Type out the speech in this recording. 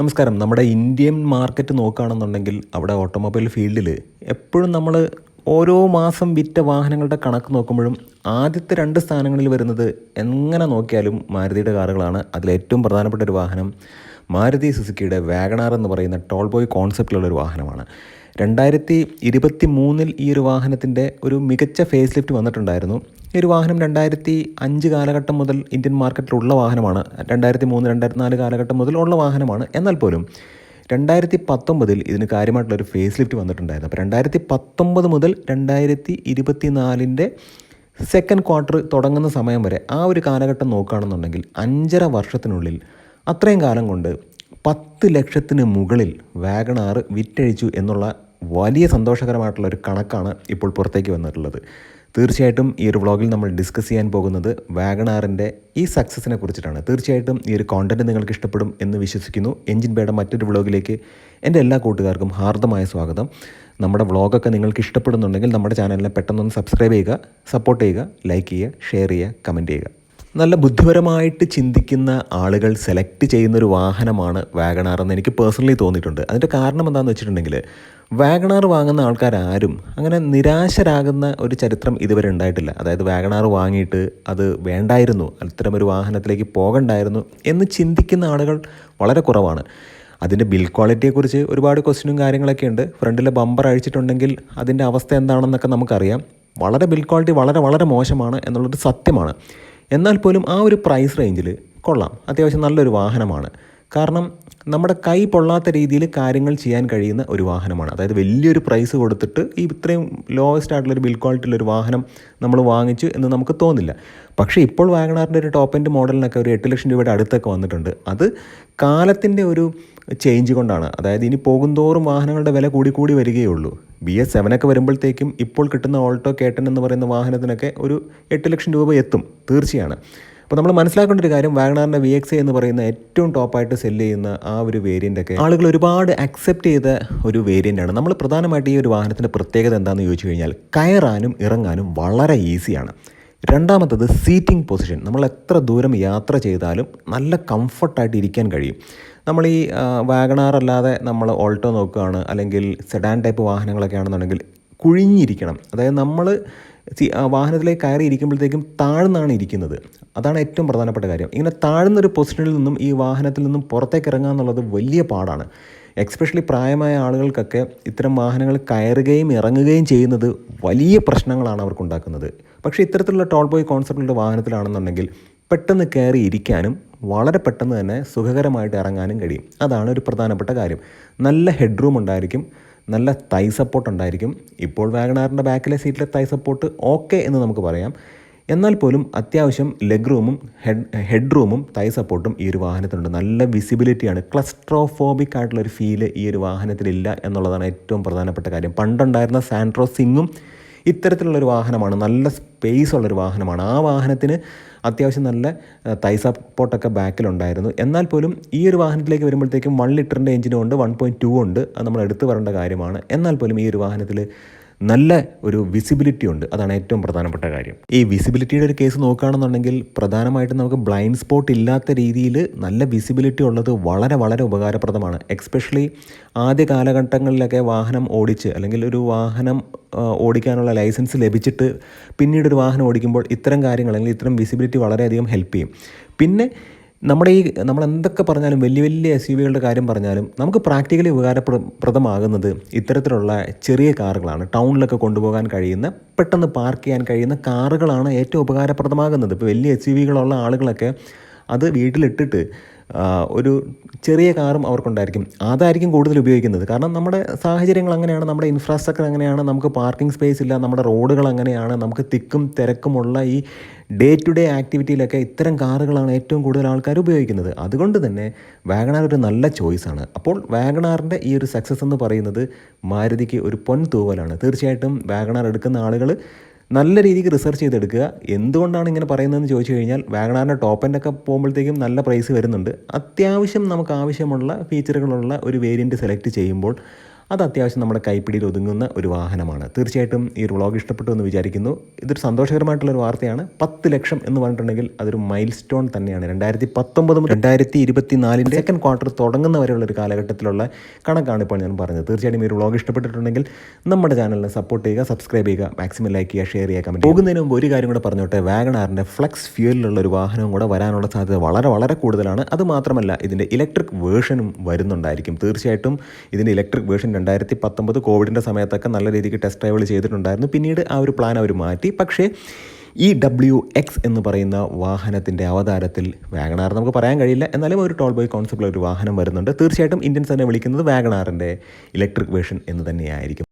നമസ്കാരം. നമ്മുടെ Indian market നോക്കുകയാണെന്നുണ്ടെങ്കിൽ അവിടെ ഓട്ടോമൊബൈൽ ഫീൽഡിൽ എപ്പോഴും നമ്മൾ ഓരോ മാസം വിറ്റ വാഹനങ്ങളുടെ കണക്ക് നോക്കുമ്പോഴും ആദ്യത്തെ രണ്ട് സ്ഥാനങ്ങളിൽ വരുന്നത് എങ്ങനെ നോക്കിയാലും മാരുതിയുടെ കാറുകളാണ്. അതിലേറ്റവും പ്രധാനപ്പെട്ട ഒരു വാഹനം മാരുതി സുസുക്കിയുടെ വാഗണാർ എന്ന് പറയുന്ന ടോൾ ബോയ് കോൺസെപ്റ്റിലുള്ള ഒരു വാഹനമാണ്. രണ്ടായിരത്തി ഇരുപത്തി മൂന്നിൽ ഈ ഒരു വാഹനത്തിന്റെ ഒരു മികച്ച ഫേസ് ലിഫ്റ്റ് വന്നിട്ടുണ്ടായിരുന്നു. ഈ ഒരു വാഹനം രണ്ടായിരത്തി അഞ്ച് കാലഘട്ടം മുതൽ ഇന്ത്യൻ മാർക്കറ്റിലുള്ള വാഹനമാണ്. രണ്ടായിരത്തി മൂന്ന് രണ്ടായിരത്തി നാല് കാലഘട്ടം മുതൽ ഉള്ള വാഹനമാണ്. എന്നാൽ പോലും രണ്ടായിരത്തി പത്തൊമ്പതിൽ ഇതിന് കാര്യമായിട്ടുള്ളൊരു ഫേസ് ലിഫ്റ്റ് വന്നിട്ടുണ്ടായിരുന്നു. അപ്പോൾ രണ്ടായിരത്തി പത്തൊമ്പത് മുതൽ രണ്ടായിരത്തി ഇരുപത്തി നാലിന്റെ സെക്കൻഡ് ക്വാർട്ടർ തുടങ്ങുന്ന സമയം വരെ ആ ഒരു കാലഘട്ടം നോക്കുകയാണെന്നുണ്ടെങ്കിൽ അഞ്ചര വർഷത്തിനുള്ളിൽ അത്രയും കാലം കൊണ്ട് പത്ത് ലക്ഷത്തിന് മുകളിൽ വാഗണാർ വിറ്റഴിച്ചു എന്നുള്ള വലിയ സന്തോഷകരമായിട്ടുള്ള ഒരു കണക്കാണ് ഇപ്പോൾ പുറത്തേക്ക് വന്നിട്ടുള്ളത്. തീർച്ചയായിട്ടും ഈ ഒരു വ്ളോഗിൽ നമ്മൾ ഡിസ്കസ് ചെയ്യാൻ പോകുന്നത് വാഗണാറിന്റെ ഈ സക്സസിനെ കുറിച്ചിട്ടാണ്. തീർച്ചയായിട്ടും ഈ ഒരു കോണ്ടന്റ് നിങ്ങൾക്ക് ഇഷ്ടപ്പെടും എന്ന് വിശ്വസിക്കുന്നു. എഞ്ചിൻ ബേയുടെ മറ്റൊരു വ്ളോഗിലേക്ക് എന്റെ എല്ലാ കൂട്ടുകാർക്കും ഹാർദമായ സ്വാഗതം. നമ്മുടെ വ്ളോഗൊക്കെ നിങ്ങൾക്ക് ഇഷ്ടപ്പെടുന്നുണ്ടെങ്കിൽ നമ്മുടെ ചാനലിനെ പെട്ടെന്നൊന്ന് സബ്സ്ക്രൈബ് ചെയ്യുക സപ്പോർട്ട് ചെയ്യുക ലൈക്ക് ചെയ്യുക ഷെയർ ചെയ്യുക കമന്റ് ചെയ്യുക. നല്ല ബുദ്ധിപരമായിട്ട് ചിന്തിക്കുന്ന ആളുകൾ സെലക്ട് ചെയ്യുന്ന ഒരു വാഹനമാണ് വാഗണാർ എന്ന് എനിക്ക് പേഴ്സണലി തോന്നിയിട്ടുണ്ട്. അതിന്റെ കാരണം എന്താണെന്ന് വെച്ചിട്ടുണ്ടെങ്കിൽ വാഗണാർ വാങ്ങുന്ന ആൾക്കാരാരും അങ്ങനെ നിരാശരാകുന്ന ഒരു ചരിത്രം ഇതുവരെ ഉണ്ടായിട്ടില്ല. അതായത് വാഗണാർ വാങ്ങിയിട്ട് അത് വേണ്ടായിരുന്നു അത്തരമൊരു വാഹനത്തിലേക്ക് പോകണ്ടായിരുന്നു എന്ന് ചിന്തിക്കുന്ന ആളുകൾ വളരെ കുറവാണ്. അതിന്റെ ബിൽ ക്വാളിറ്റിയെക്കുറിച്ച് ഒരുപാട് ക്വസ്റ്റ്യനും കാര്യങ്ങളൊക്കെ ഉണ്ട്. ഫ്രണ്ടിലെ ബമ്പർ അഴിച്ചിട്ടുണ്ടെങ്കിൽ അതിന്റെ അവസ്ഥ എന്താണെന്നൊക്കെ നമുക്കറിയാം. വളരെ ബിൽ ക്വാളിറ്റി വളരെ വളരെ മോശമാണ് എന്നുള്ളൊരു സത്യമാണ്. എന്നാൽ പോലും ആ ഒരു പ്രൈസ് റേഞ്ചിൽ കൊള്ളാം. അത്യാവശ്യം നല്ലൊരു വാഹനമാണ്. കാരണം നമ്മുടെ കൈ പൊള്ളാത്ത രീതിയിൽ കാര്യങ്ങൾ ചെയ്യാൻ കഴിയുന്ന ഒരു വാഹനമാണ്. അതായത് വലിയൊരു പ്രൈസ് കൊടുത്തിട്ട് ഈ ഇത്രയും ലോവസ്റ്റ് ആയിട്ടുള്ളൊരു ബിൽ ക്വാളിറ്റിയിലൊരു വാഹനം നമ്മൾ വാങ്ങിച്ചു എന്ന് നമുക്ക് തോന്നില്ല. പക്ഷേ ഇപ്പോൾ വാഗണാറിന്റെ ഒരു ടോപ്പ് എൻഡ് മോഡലിനൊക്കെ ഒരു എട്ട് ലക്ഷം രൂപയുടെ അടുത്തൊക്കെ വന്നിട്ടുണ്ട്. അത് കാലത്തിന്റെ ഒരു ചേഞ്ച് കൊണ്ടാണ്. അതായത് ഇനി പോകുന്തോറും വാഹനങ്ങളുടെ വില കൂടി കൂടി വരികയുള്ളൂ. ബി എസ് സെവനൊക്കെ വരുമ്പോഴത്തേക്കും ഇപ്പോൾ കിട്ടുന്ന ഓൾട്ടോ കേട്ടൻ എന്ന് പറയുന്ന വാഹനത്തിനൊക്കെ ഒരു എട്ട് ലക്ഷം രൂപ എത്തും തീർച്ചയാണ്. അപ്പോൾ നമ്മൾ മനസ്സിലാക്കേണ്ട ഒരു കാര്യം വാഗണാറിന്റെ വി എക്സ് എന്ന് പറയുന്ന ഏറ്റവും ടോപ്പായിട്ട് സെല്ല് ചെയ്യുന്ന ആ ഒരു വേരിയന്റൊക്കെ ആളുകൾ ഒരുപാട് അക്സെപ്റ്റ് ചെയ്ത ഒരു വേരിയന്റാണ് നമ്മൾ പ്രധാനമായിട്ട് ഈ ഒരു വാഹനത്തിന്റെ പ്രത്യേകത എന്താണെന്ന് ചോദിച്ചു കഴിഞ്ഞാൽ കയറാനും ഇറങ്ങാനും വളരെ ഈസിയാണ് രണ്ടാമത്തത് സീറ്റിംഗ് പൊസിഷൻ നമ്മൾ എത്ര ദൂരം യാത്ര ചെയ്താലും നല്ല കംഫർട്ടായിട്ട് ഇരിക്കാൻ കഴിയും. നമ്മൾ ഈ വാഗണാർ അല്ലാതെ നമ്മൾ ഓൾട്ടോ നോക്കുകയാണ് അല്ലെങ്കിൽ സെഡാൻ ടൈപ്പ് വാഹനങ്ങളൊക്കെ ആണെന്നുണ്ടെങ്കിൽ കുഴിഞ്ഞിരിക്കണം. അതായത് നമ്മൾ വാഹനത്തിലേക്ക് കയറി ഇരിക്കുമ്പോഴത്തേക്കും താഴ്ന്നാണ് ഇരിക്കുന്നത്. അതാണ് ഏറ്റവും പ്രധാനപ്പെട്ട കാര്യം. ഇങ്ങനെ താഴ്ന്നൊരു പൊസിഷനിൽ നിന്നും ഈ വാഹനത്തിൽ നിന്നും പുറത്തേക്ക് ഇറങ്ങുക എന്നുള്ളത് വലിയ പാടാണ്. എക്സ്പെഷ്യലി പ്രായമായ ആളുകൾക്കൊക്കെ ഇത്തരം വാഹനങ്ങൾ കയറുകയും ഇറങ്ങുകയും ചെയ്യുന്നത് വലിയ പ്രശ്നങ്ങളാണ് അവർക്കുണ്ടാക്കുന്നത് പക്ഷേ ഇത്തരത്തിലുള്ള ടോൾ ബോയ് കോൺസെപ്റ്റിന്റെ വാഹനത്തിലാണെന്നുണ്ടെങ്കിൽ പെട്ടെന്ന് കയറി ഇരിക്കാനും വളരെ പെട്ടെന്ന് തന്നെ സുഖകരമായിട്ട് ഇറങ്ങാനും കഴിയും. അതാണ് ഒരു പ്രധാനപ്പെട്ട കാര്യം. നല്ല ഹെഡ് റൂം ഉണ്ടായിരിക്കും നല്ല തൈ സപ്പോർട്ട് ഉണ്ടായിരിക്കും. ഇപ്പോൾ വാഗണാറിന്റെ ബാക്കിലെ സീറ്റിലെ തൈ സപ്പോർട്ട് ഓക്കെ എന്ന് നമുക്ക് പറയാം. എന്നാൽ പോലും അത്യാവശ്യം ലെഗ് റൂമും ഹെഡ് ഹെഡ് റൂമും തൈ സപ്പോർട്ടും ഈ ഒരു വാഹനത്തിനുണ്ട്. നല്ല വിസിബിലിറ്റിയാണ് ക്ലസ്ട്രോഫോബിക് ആയിട്ടുള്ളൊരു ഫീൽ ഈ ഒരു വാഹനത്തിലില്ല എന്നുള്ളതാണ് ഏറ്റവും പ്രധാനപ്പെട്ട കാര്യം. പണ്ടുണ്ടായിരുന്ന സാൻട്രോ സിങ്ങും ഇത്തരത്തിലുള്ളൊരു വാഹനമാണ് നല്ല സ്പേസ് ഉള്ളൊരു വാഹനമാണ്. ആ വാഹനത്തിന് അത്യാവശ്യം നല്ല തൈ സപ്പോർട്ടൊക്കെ ബാക്കിലുണ്ടായിരുന്നു. എന്നാൽ പോലും ഈ ഒരു വാഹനത്തിലേക്ക് വരുമ്പോഴത്തേക്കും വൺ ലിറ്ററിന്റെ എഞ്ചിനും ഉണ്ട് വൺ പോയിന്റ് ടു ഉണ്ട്. അത് നമ്മൾ എടുത്തു പറയേണ്ട കാര്യമാണ്. എന്നാൽ പോലും ഈ ഒരു വാഹനത്തിൽ നല്ല ഒരു വിസിബിലിറ്റി ഉണ്ട്. അതാണ് ഏറ്റവും പ്രധാനപ്പെട്ട കാര്യം. ഈ വിസിബിലിറ്റിയുടെ ഒരു കേസ് നോക്കുകയാണെന്നുണ്ടെങ്കിൽ പ്രധാനമായിട്ടും നമുക്ക് ബ്ലൈൻഡ് സ്പോട്ട് ഇല്ലാത്ത രീതിയിൽ നല്ല വിസിബിലിറ്റി ഉള്ളത് വളരെ വളരെ ഉപകാരപ്രദമാണ്. എക്സ്പെഷ്യലി ആദ്യ കാലഘട്ടങ്ങളിലൊക്കെ വാഹനം ഓടിച്ച് അല്ലെങ്കിൽ ഒരു വാഹനം ഓടിക്കാനുള്ള ലൈസൻസ് ലഭിച്ചിട്ട് പിന്നീട് ഒരു വാഹനം ഓടിക്കുമ്പോൾ ഇത്തരം കാര്യങ്ങൾ അല്ലെങ്കിൽ ഇത്തരം വിസിബിലിറ്റി വളരെയധികം ഹെൽപ്പ് ചെയ്യും. പിന്നെ നമ്മുടെ ഈ നമ്മൾ എന്തൊക്കെ പറഞ്ഞാലും വലിയ വലിയ എസ് യു വികളുടെ കാര്യം പറഞ്ഞാലും നമുക്ക് പ്രാക്ടിക്കലി ഉപകാരപ്രദമാകുന്നത് ഇത്തരത്തിലുള്ള ചെറിയ കാറുകളാണ്. ടൗണിലൊക്കെ കൊണ്ടുപോകാൻ കഴിയുന്ന പെട്ടെന്ന് പാർക്ക് ചെയ്യാൻ കഴിയുന്ന കാറുകളാണ് ഏറ്റവും ഉപകാരപ്രദമാകുന്നത്. ഇപ്പോൾ വലിയ എസ് യു വികളുള്ള ആളുകളൊക്കെ അത് വീട്ടിലിട്ടിട്ട് ഒരു ചെറിയ കാറും അവർക്കുണ്ടായിരിക്കും. അതായിരിക്കും കൂടുതൽ ഉപയോഗിക്കുന്നത്. കാരണം നമ്മുടെ സാഹചര്യങ്ങൾ അങ്ങനെയാണ് നമ്മുടെ ഇൻഫ്രാസ്ട്രക്ചർ അങ്ങനെയാണ് നമുക്ക് പാർക്കിംഗ് സ്പേസ് ഇല്ല നമ്മുടെ റോഡുകൾ അങ്ങനെയാണ് നമുക്ക് തിക്കും തിരക്കുമുള്ള ഈ ഡേ ടു ഡേ ആക്ടിവിറ്റിയിലൊക്കെ ഇത്തരം കാറുകളാണ് ഏറ്റവും കൂടുതൽ ആൾക്കാർ ഉപയോഗിക്കുന്നത്. അതുകൊണ്ട് തന്നെ വാഗണാർ ഒരു നല്ല ചോയ്സാണ് അപ്പോൾ വാഗണാറിന്റെ ഈ ഒരു സക്സസ് എന്ന് പറയുന്നത് മാരുതിക്ക് ഒരു പൊൻ തൂവലാണ് തീർച്ചയായിട്ടും വാഗണാർ എടുക്കുന്ന ആളുകൾ നല്ല രീതിക്ക് റിസർച്ച് ചെയ്തെടുക്കുക. എന്തുകൊണ്ടാണ് ഇങ്ങനെ പറയുന്നതെന്ന് ചോദിച്ചു കഴിഞ്ഞാൽ വാഗണാറിന്റെ ടോപ്പ് എൻഡൊക്കെ പോകുമ്പോഴത്തേക്കും നല്ല പ്രൈസ് വരുന്നുണ്ട്. അത്യാവശ്യം നമുക്ക് ആവശ്യമുള്ള ഫീച്ചറുകളുള്ള ഒരു വേരിയന്റ് സെലക്ട് ചെയ്യുമ്പോൾ അത് അത്യാവശ്യം നമ്മുടെ കൈപ്പിടിയിൽ ഒതുങ്ങുന്ന ഒരു വാഹനമാണ്. തീർച്ചയായിട്ടും ഈ ഒരു വ്ളോഗ് ഇഷ്ടപ്പെട്ടു എന്ന് വിചാരിക്കുന്നു. ഇതൊരു സന്തോഷകരമായിട്ടുള്ളൊരു വാർത്തയാണ്. പത്ത് ലക്ഷം എന്ന് പറഞ്ഞിട്ടുണ്ടെങ്കിൽ അതൊരു മൈൽ സ്റ്റോൺ തന്നെയാണ്. രണ്ടായിരത്തി പത്തൊമ്പത് മുതൽ രണ്ടായിരത്തി ഇരുപത്തി നാലിന്റെ സെക്കൻഡ് ക്വാർട്ടർ തുടങ്ങുന്ന വരെയുള്ള ഒരു കാലഘട്ടത്തിലുള്ള കണക്കാണ് ഇപ്പോൾ ഞാൻ പറഞ്ഞത്. തീർച്ചയായിട്ടും ഈ ഒരു വ്ളോഗ് ഇഷ്ടപ്പെട്ടിട്ടുണ്ടെങ്കിൽ നമ്മുടെ ചാനലിനെ സപ്പോർട്ട് ചെയ്യുക സബ്സ്ക്രൈബ് ചെയ്യുക മാക്സിമം ലൈക്ക് ചെയ്യുക ഷെയർ ചെയ്യുക കമന്റ് പോകുന്നതിന് മുമ്പ് ഒരു കാര്യം കൂടെ പറഞ്ഞോട്ടെ. വാഗണാറിന്റെ ഫ്ലെക്സ് ഫ്യൂലിലുള്ള ഒരു വാഹനവും കൂടെ വരാനുള്ള സാധ്യത വളരെ വളരെ കൂടുതലാണ്. അത് മാത്രമല്ല ഇതിന്റെ ഇലക്ട്രിക് വേർഷനും വരുന്നുണ്ടായിരിക്കും. തീർച്ചയായിട്ടും ഇതിന്റെ ഇലക്ട്രിക് വേർഷൻ രണ്ടായിരത്തി പത്തൊമ്പത് കോവിഡിന്റെ സമയത്തൊക്കെ നല്ല രീതിക്ക് ടെസ്റ്റ് ഡ്രൈവുകൾ ചെയ്തിട്ടുണ്ടായിരുന്നു. പിന്നീട് ആ ഒരു പ്ലാൻ അവർ മാറ്റി. പക്ഷേ ഈ ഡബ്ല്യു എക്സ് എന്ന് പറയുന്ന വാഹനത്തിന്റെ അവതാരത്തിൽ വാഗണാർ നമുക്ക് പറയാൻ കഴിയില്ല. എന്നാലും ഒരു ടോൾ ബോയ് കോൺസെപ്റ്റിലുള്ള ഒരു വാഹനം വരുന്നുണ്ട്. തീർച്ചയായിട്ടും ഇന്ത്യൻസ് തന്നെ വിളിക്കുന്നത് വാഗണാറിന്റെ ഇലക്ട്രിക് വേർഷൻ എന്ന് തന്നെയായിരിക്കും.